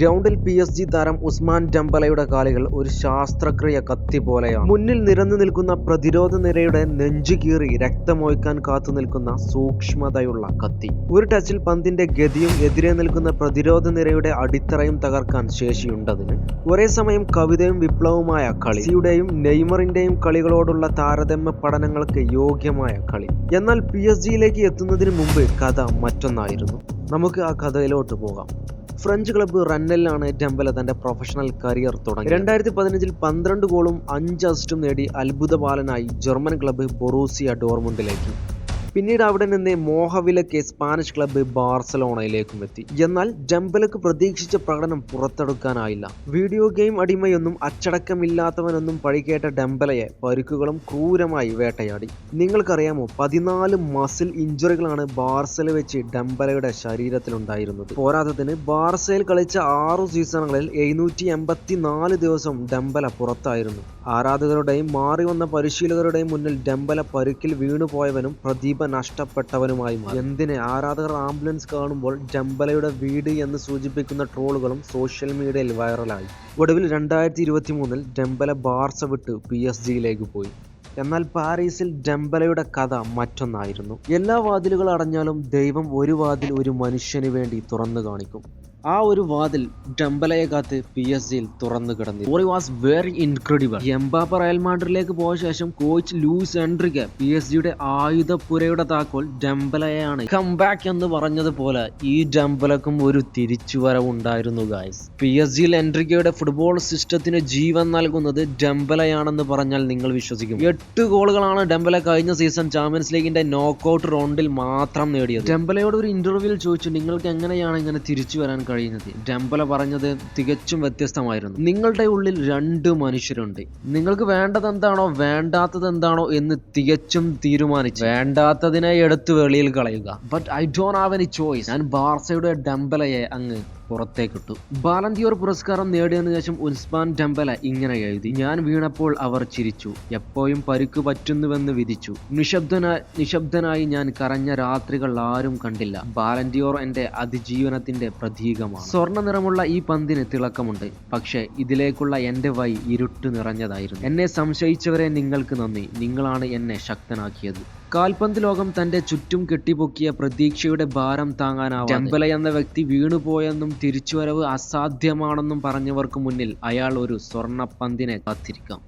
ഗ്രൗണ്ടിൽ P S G താരം ഉസ്മാൻ ഡംബലയുടെ കാലുകൾ ഒരു ശാസ്ത്രക്രിയ കത്തി പോലെയാണ്. മുന്നിൽ നിരന്നു നിൽക്കുന്ന പ്രതിരോധ നിരയുടെ നെഞ്ചു കീറി രക്തമൊഴിക്കാൻ കാത്തു നിൽക്കുന്ന സൂക്ഷ്മതയുള്ള കത്തി. ഒരു ടച്ചിൽ പന്തിന്റെ ഗതിയും എതിരെ നിൽക്കുന്ന പ്രതിരോധ നിരയുടെ അടിത്തറയും തകർക്കാൻ ശേഷിയുണ്ടതിന്. ഒരേ സമയം കവിതയും വിപ്ലവമായ കളി. നെയ്മറിന്റെയും കളികളോടുള്ള താരതമ്യ പഠനങ്ങൾക്ക് യോഗ്യമായ കളി. എന്നാൽ പി എസ് ജിയിലേക്ക് എത്തുന്നതിന് മുമ്പ് കഥ മറ്റൊന്നായിരുന്നു. നമുക്ക് ആ കഥയിലോട്ട് പോകാം. ഫ്രഞ്ച് ക്ലബ്ബ് റന്നലിലാണ് ഡെംബല തന്റെ പ്രൊഫഷണൽ കരിയർ തുടങ്ങി രണ്ടായിരത്തി പതിനഞ്ചിൽ പന്ത്രണ്ട് ഗോളും അഞ്ച് അസിസ്റ്റും നേടി അത്ഭുത ബാലനായി ജർമ്മൻ ക്ലബ്ബ് ബൊറൂസിയ ഡോർമുണ്ടിലേക്ക്. പിന്നീട് അവിടെ നിന്ന് മോഹവിലക്ക് സ്പാനിഷ് ക്ലബ് ബാർസലോണയിലേക്കും എത്തി. എന്നാൽ ജംബലക്ക് പ്രതീക്ഷിച്ച പ്രകടനം പുറത്തെടുക്കാനായില്ല. വീഡിയോ ഗെയിം അടിമയൊന്നും അച്ചടക്കമില്ലാത്തവനൊന്നും പഴികേട്ട ഡംബലയെ പരുക്കുകളും ക്രൂരമായി വേട്ടയാടി. നിങ്ങൾക്കറിയാമോ പതിനാല് മസിൽ ഇഞ്ചുറികളാണ് ബാർസയിൽ വെച്ച് ഡെംബലയുടെ ശരീരത്തിലുണ്ടായിരുന്നത്. പോരാത്തതിന് ബാർസയിൽ കളിച്ച ആറു സീസണുകളിൽ എഴുന്നൂറ്റി ദിവസം ഡംബല പുറത്തായിരുന്നു. ആരാധകരുടെയും മാറി വന്ന പരിശീലകരുടെയും മുന്നിൽ ഡെമ്പല പരുക്കിൽ വീണുപോയവനും പ്രദീപ നഷ്ടപ്പെട്ടവനുമായി മാറി. എന്തിന്? ആരാധകർ ആംബുലൻസ് കാണുമ്പോൾ ഡെമ്പലയുടെ വീട് എന്ന് സൂചിപ്പിക്കുന്ന ട്രോളുകളും സോഷ്യൽ മീഡിയയിൽ വൈറലായി. ഒടുവിൽ രണ്ടായിരത്തി ഇരുപത്തി മൂന്നിൽ ഡെമ്പല ബാർസ വിട്ട് പി എസ് ജിയിലേക്ക് പോയി. എന്നാൽ പാരീസിൽ ഡെമ്പലയുടെ കഥ മറ്റൊന്നായിരുന്നു. എല്ലാ വാതിലുകൾ അടഞ്ഞാലും ദൈവം ഒരു വാതിൽ ഒരു മനുഷ്യന് വേണ്ടി തുറന്നു കാണിക്കും. ആ ഒരു വാതിൽ ഡംബലയെ കാത്ത് പി എസ് ജിയിൽ തുറന്നു കിടന്നു ഓറി was very incredible Mbappe Real മാഡ്രിഡിലേക്ക് പോയ ശേഷം കോച്ച് ലൂസ് എൻട്രിക്ക് പി എസ് ജിയുടെ ആയുധപ്പുരയുടെ താക്കോൽ ഡംബലയാണ് കംബാക്ക് എന്ന് പറഞ്ഞതുപോലെ ഈ ഡംബലക്കും ഒരു തിരിച്ചുവരവുണ്ടായിരുന്നു ഗായ്സ് പി എസ് ജിയിൽ എൻട്രിക്കയുടെ ഫുട്ബോൾ സിസ്റ്റത്തിന് ജീവൻ നൽകുന്നത് ഡംബലയാണെന്ന് പറഞ്ഞാൽ നിങ്ങൾ വിശ്വസിക്കും. എട്ട് ഗോളുകളാണ് ഡംബല കഴിഞ്ഞ സീസൺ ചാമ്പ്യൻസ് ലീഗിന്റെ നോക്കൌട്ട് റൗണ്ടിൽ മാത്രം നേടിയത്. ഡംബലയോട് ഒരു ഇന്റർവ്യൂവിൽ ചോദിച്ചു നിങ്ങൾക്ക് എങ്ങനെയാണ് ഇങ്ങനെ തിരിച്ചു വരാൻ കഴിയുന്നത്. ഡംബല പറഞ്ഞത് തികച്ചും വ്യത്യസ്തമായിരുന്നു. നിങ്ങളുടെ ഉള്ളിൽ രണ്ട് മനുഷ്യരുണ്ട്. നിങ്ങൾക്ക് വേണ്ടത് എന്താണോ വേണ്ടാത്തത് എന്താണോ എന്ന് തികച്ചും തീരുമാനിച്ചു വേണ്ടാത്തതിനെ എടുത്ത് വെളിയിൽ കളയുക. But I don't have any choice ഞാൻ ബാർസയുടെ ഡംബലയെ അങ്ങ് പുറത്തേക്കിട്ടു. ബാലന്തിയോർ പുരസ്കാരം നേടിയതിനു ശേഷം ഉസ്മാൻ ഡംബല ഇങ്ങനെ എഴുതി ഞാൻ വീണപ്പോൾ അവർ ചിരിച്ചു എപ്പോഴും പരുക്ക് പറ്റുന്നുവെന്ന് വിധിച്ചു. നിശബ്ദനാ നിശബ്ദനായി ഞാൻ കരഞ്ഞ രാത്രികൾ ആരും കണ്ടില്ല. ബാലന്റിയോർ എന്റെ അതിജീവനത്തിന്റെ പ്രതീകമാണ്. സ്വർണ നിറമുള്ള ഈ പന്തിന് തിളക്കമുണ്ട്. പക്ഷേ ഇതിലേക്കുള്ള എന്റെ വൈ ഇരുട്ട് നിറഞ്ഞതായിരുന്നു. എന്നെ സംശയിച്ചവരെ നിങ്ങൾക്ക് നന്ദി. നിങ്ങളാണ് എന്നെ ശക്തനാക്കിയത്. കാൽപന്ത് ലോകം തന്റെ ചുറ്റും കെട്ടിപ്പൊക്കിയ പ്രതീക്ഷയുടെ ഭാരം താങ്ങാനാവും ചെമ്പല എന്ന വ്യക്തി വീണുപോയെന്നും തിരിച്ചുവരവ് അസാധ്യമാണെന്നും പറഞ്ഞവർക്ക് മുന്നിൽ അയാൾ ഒരു സ്വർണ പന്തിനെ കാത്തിരിക്കാം.